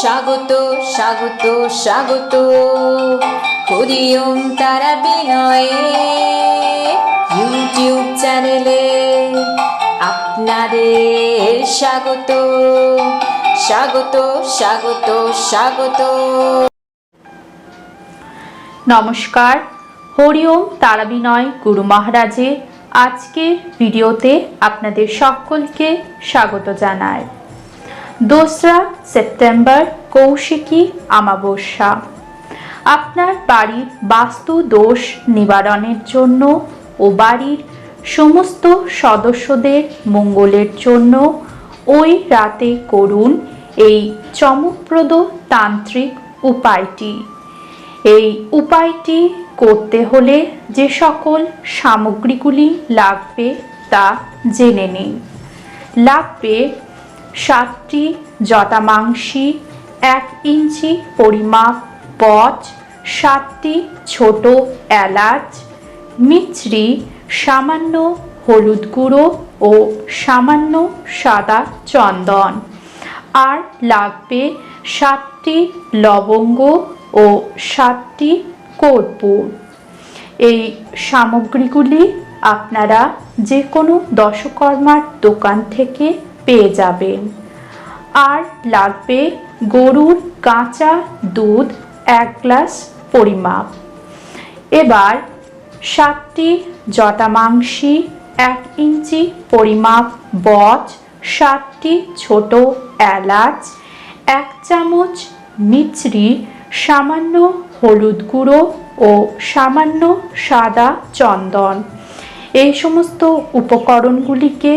স্বাগত স্বাগত স্বাগত। হরিওম তারা বিনয়ে। ইউটিউব চ্যানেলে আপনাদের স্বাগত। স্বাগত স্বাগত স্বাগত। নমস্কার। হরিওম তারাবিনয় গুরু মহারাজের আজকের ভিডিওতে আপনাদের সকলকে স্বাগত জানায় দোসরা সেপ্টেম্বর কৌশিকী আমাবস্যা আপনার বাড়ির বাস্তু দোষ নিবারণের জন্য ও বাড়ির সমস্ত সদস্যদের মঙ্গলের জন্য ওই রাতে করুন এই চমকপ্রদ তান্ত্রিক উপায়টি। এই উপায়টি করতে হলে যে সকল সামগ্রীগুলি লাগবে তা জেনে নিন। লাগবে সাতটি জটামাংসী এক ইঞ্চি পরিমাপ পচ, সাতটি ছোট এলাচ, মিছরি, সামান্য হলুদ গুঁড়ো ও সামান্য সাদা চন্দন। আর লাগবে সাতটি লবঙ্গ ও সাতটি কর্পূর। এই সামগ্রীগুলি আপনারা যে কোনো দশকর্মার দোকান থেকে পেয়ে যাবেন আর লাগবে গরুর কাঁচা দুধ এক গ্লাস পরিমাপ। এবার সাতটি জটামাংসী এক ইঞ্চি পরিমাপ বচ, সাতটি ছোট এলাচ, এক চামচ মিছরি, সামান্য হলুদ গুঁড়ো ও সামান্য সাদা চন্দন। এই সমস্ত উপকরণগুলিকে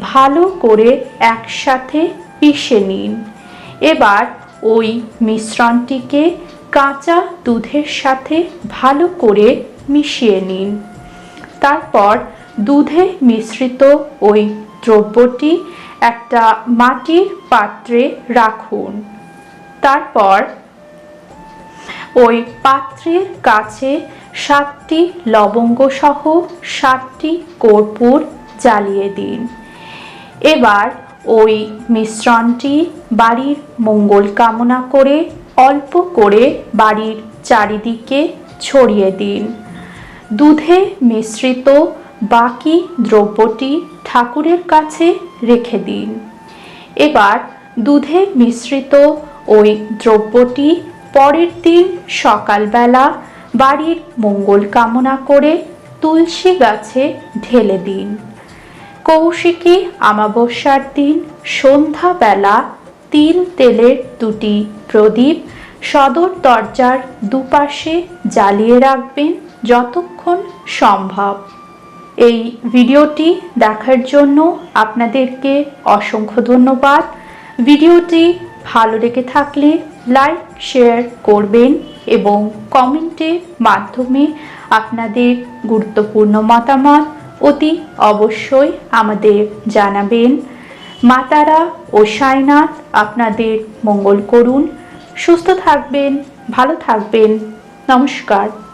ভালো করে একসাথে পিষে নিন। এবার ওই মিশ্রণটিকে কাঁচা দুধের সাথে ভালো করে মিশিয়ে নিন। তারপর দুধে মিশ্রিত ওই দ্রব্যটি একটা মাটির পাত্রে রাখুন। তারপর ওই পাত্রের কাছে সাতটি লবঙ্গ সহ সাতটি কর্পূর জ্বালিয়ে দিন। এবার ওই মিশ্রণটি বাড়ির মঙ্গল কামনা করে অল্প করে বাড়ির চারিদিকে ছড়িয়ে দিন। দুধে মিশ্রিত বাকি দ্রব্যটি ঠাকুরের কাছে রেখে দিন। এবার দুধে মিশ্রিত ওই দ্রব্যটি পরের দিন সকালবেলা বাড়ির মঙ্গল কামনা করে তুলসী গাছে ঢেলে দিন। কৌশিকী আমাবস্যার দিন, সন্ধ্যাবেলা তিল তেলের দুটি প্রদীপ সদর দরজার দুপাশে জ্বালিয়ে রাখবেন যতক্ষণ সম্ভব। এই ভিডিওটি দেখার জন্য আপনাদেরকে অসংখ্য ধন্যবাদ। ভিডিওটি ভালো লেগে থাকলে লাইক, শেয়ার করবেন এবং কমেন্টের মাধ্যমে আপনাদের গুরুত্বপূর্ণ মতামত অতি অবশ্যই আমাদের জানাবেন। মাতারা ও সাইনাথ, আপনাদের মঙ্গল করুন। সুস্থ থাকবেন, ভালো থাকবেন। নমস্কার।